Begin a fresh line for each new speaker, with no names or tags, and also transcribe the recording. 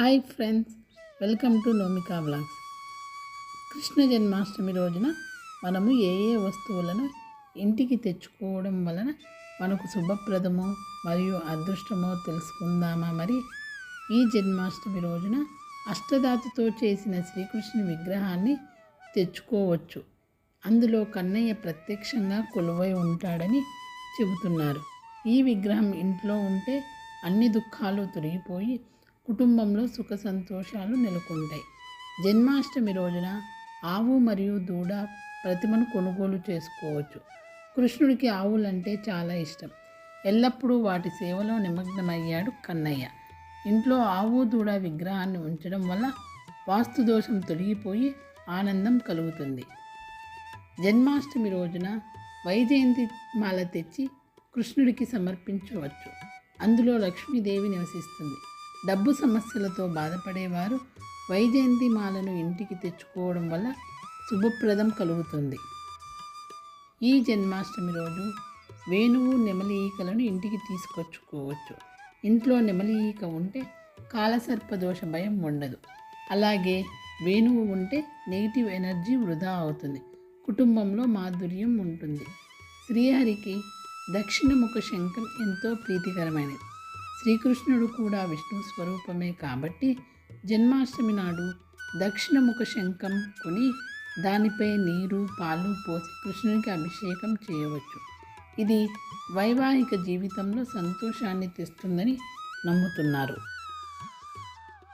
Hi friends welcome to Nomika blogs Krishna Janmashtami రోజున మనము ఏ ఏ వస్తువులను ఇంటికి తెచ్చుకోవడం వలన మనకు శుభప్రదమో మరియు అదృష్టమో తెలుసుకుందామా మరి? ఈ జన్మాష్టమి రోజున అష్టధాతుతో చేసిన శ్రీకృష్ణుని విగ్రహాన్ని తెచ్చుకోవచ్చు. అందులో కన్నయ్య ప్రత్యక్షంగా కొలువై ఉంటాడని చెబుతున్నారు. ఈ విగ్రహం ఇంట్లో ఉంటే అన్ని దుఃఖాలు తొలగిపోయి కుటుంబంలో సుఖ సంతోషాలు నెలకొంటాయి. జన్మాష్టమి రోజున ఆవు మరియు దూడ ప్రతిమను కొనుగోలు చేసుకోవచ్చు. కృష్ణుడికి ఆవులంటే చాలా ఇష్టం. ఎల్లప్పుడూ వాటి సేవలో నిమగ్నమయ్యాడు కన్నయ్య. ఇంట్లో ఆవు దూడ విగ్రహాన్ని ఉంచడం వల్ల వాస్తు దోషం తొలగిపోయి ఆనందం కలుగుతుంది. జన్మాష్టమి రోజున వైజయంతి మాల తెచ్చి కృష్ణుడికి సమర్పించవచ్చు. అందులో లక్ష్మీదేవి నివసిస్తుంది. డబ్బు సమస్యలతో బాధపడేవారు వైజయంతి మాలను ఇంటికి తెచ్చుకోవడం వల్ల శుభప్రదం కలుగుతుంది. ఈ జన్మాష్టమి రోజు వేణువు నెమలి ఈకలను ఇంటికి తీసుకొచ్చుకోవచ్చు. ఇంట్లో నెమలి ఈక ఉంటే కాలసర్ప దోష భయం ఉండదు. అలాగే వేణువు ఉంటే నెగిటివ్ ఎనర్జీ వృధా అవుతుంది. కుటుంబంలో మాధుర్యం ఉంటుంది. శ్రీహరికి దక్షిణముఖ శంఖం ఎంతో ప్రీతికరమైనది. శ్రీకృష్ణుడు కూడా విష్ణు స్వరూపమే కాబట్టి జన్మాష్టమి నాడు దక్షిణముఖ శంఖం కొని దానిపై నీరు పాలు పోసి కృష్ణునికి అభిషేకం చేయవచ్చు. ఇది వైవాహిక జీవితంలో సంతోషాన్ని తెస్తుందని నమ్ముతున్నారు.